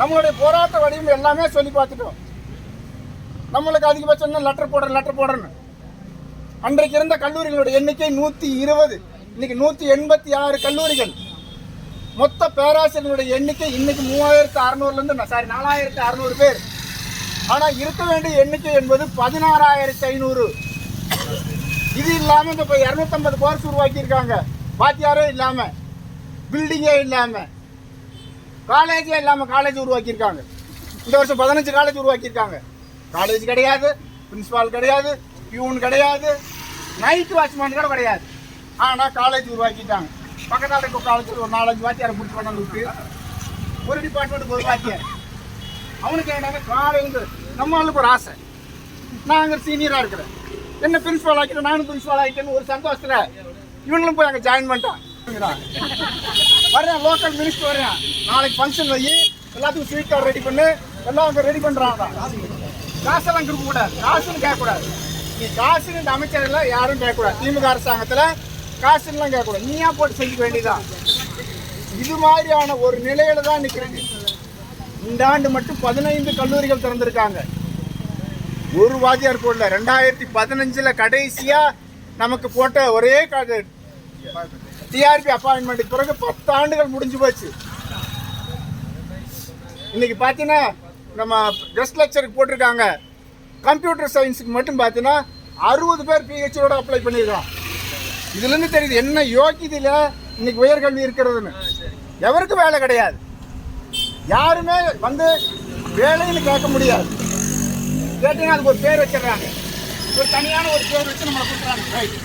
நம்மளுடைய போராட்ட வடிவம் எல்லாமே சொல்லி பார்த்துட்டோம். நம்மளுக்கு அதிகபட்சம் லெட்டர் போடுறேன் லெட்டர் போடுறேன்னு. அன்றைக்கு இருந்த கல்லூரிகளுடைய எண்ணிக்கை நூற்றி இருபது. இன்னைக்கு நூற்றி எண்பத்தி ஆறு கல்லூரிகள். மொத்த பேராசிரியர்களுடைய எண்ணிக்கை இன்னைக்கு மூவாயிரத்து அறநூறுலேருந்து சாரி நாலாயிரத்து அறநூறு பேர். ஆனால் இருக்க வேண்டிய எண்ணிக்கை என்பது பதினாறாயிரத்து ஐநூறு. இது இல்லாமல் இந்த இப்போ இரநூத்தம்பது கோர்ஸ் உருவாக்கியிருக்காங்க. வாத்தியாரே இல்லாமல் பில்டிங்கே இல்லாமல் காலேஜே இல்லாமல் காலேஜ் உருவாக்கியிருக்காங்க. இந்த வருஷம் பதினஞ்சு காலேஜ் உருவாக்கியிருக்காங்க. காலேஜ் கிடையாது பிரின்ஸிபால் கிடையாது பியூன் கிடையாது நைட் வாட்ச்மேன் கூட கிடையாது. ஆனால் காலேஜ் உருவாக்கிட்டாங்க. பக்கத்தால் இருக்க காலேஜில் ஒரு நாலஞ்சு வாத்தியாரை பிடிச்சி கொண்டாந்து விட்டு ஒரு டிபார்ட்மெண்ட்டுக்கு ஒரு வாத்தியார். அவனுக்கு என்னங்க காலையில் நம்ம ஆளுக்கு ஒரு ஆசை. நான் அங்கே சீனியராக இருக்கிறேன். என்ன பிரின்சிபால் ஆக்கிட்டேன்? நானும் பிரின்ஸிபால் ஆகிட்டேன்னு ஒரு சந்தோஷத்தில் இவங்களும் போய் அங்கே ஜாயின் பண்ணிட்டான் வரேன் லோக்கல் மினிஸ்டர் வரேன் நாளைக்கு ஃபங்க்ஷன் வை. எல்லாத்துக்கும் ஸ்வீட் கார்டு ரெடி பண்ணு. எல்லாம் அங்கே ரெடி பண்ணுறாங்க காசெல்லாம் கொடுக்க கூடாது. காசுன்னு கேட்கக்கூடாது. நீ காசுன்னு இந்த அமைச்சரில் யாரும் கேட்கக்கூடாது. திமுக அரசாங்கத்தில் காசுன்னெலாம் கேட்கக்கூடாது. நீயா போட்டு செஞ்சுக்க வேண்டியதான் இது மாதிரியான ஒரு நிலையில தான் நிற்கிறேன் இந்த ஆண்டு மட்டும் பதினைந்து கல்லூரிகள் திறந்திருக்காங்க. ஒரு வாத்தியார் போடல. ரெண்டாயிரத்தி பதினஞ்சில் கடைசியாக நமக்கு போட்ட ஒரே டிஆர்பி அப்பாயின்மெண்ட்டுக்கு பிறகு பத்து ஆண்டுகள் முடிஞ்சு போச்சு. இன்னைக்கு பார்த்தீங்கன்னா நம்ம கெஸ்ட் லெக்சருக்கு போட்டிருக்காங்க. கம்ப்யூட்டர் சயின்ஸுக்கு மட்டும் பார்த்தீங்கன்னா அறுபது பேர் பிஹெச்டியோட அப்ளை பண்ணியிருக்கோம் இதுலேருந்து தெரியுது என்ன யோக்கியதையில் இன்னைக்கு உயர்கல்வி இருக்கிறதுன்னு. எவருக்கும் வேலை கிடையாது. யாருமே வந்து வேலைன்னு கேட்க முடியாது. கேட்டீங்கன்னா அதுக்கு ஒரு பேர் வச்சிடுறாங்க. ஒரு தனியான ஒரு பேர் வச்சு நம்மளை கொடுக்குறாங்க ரைட்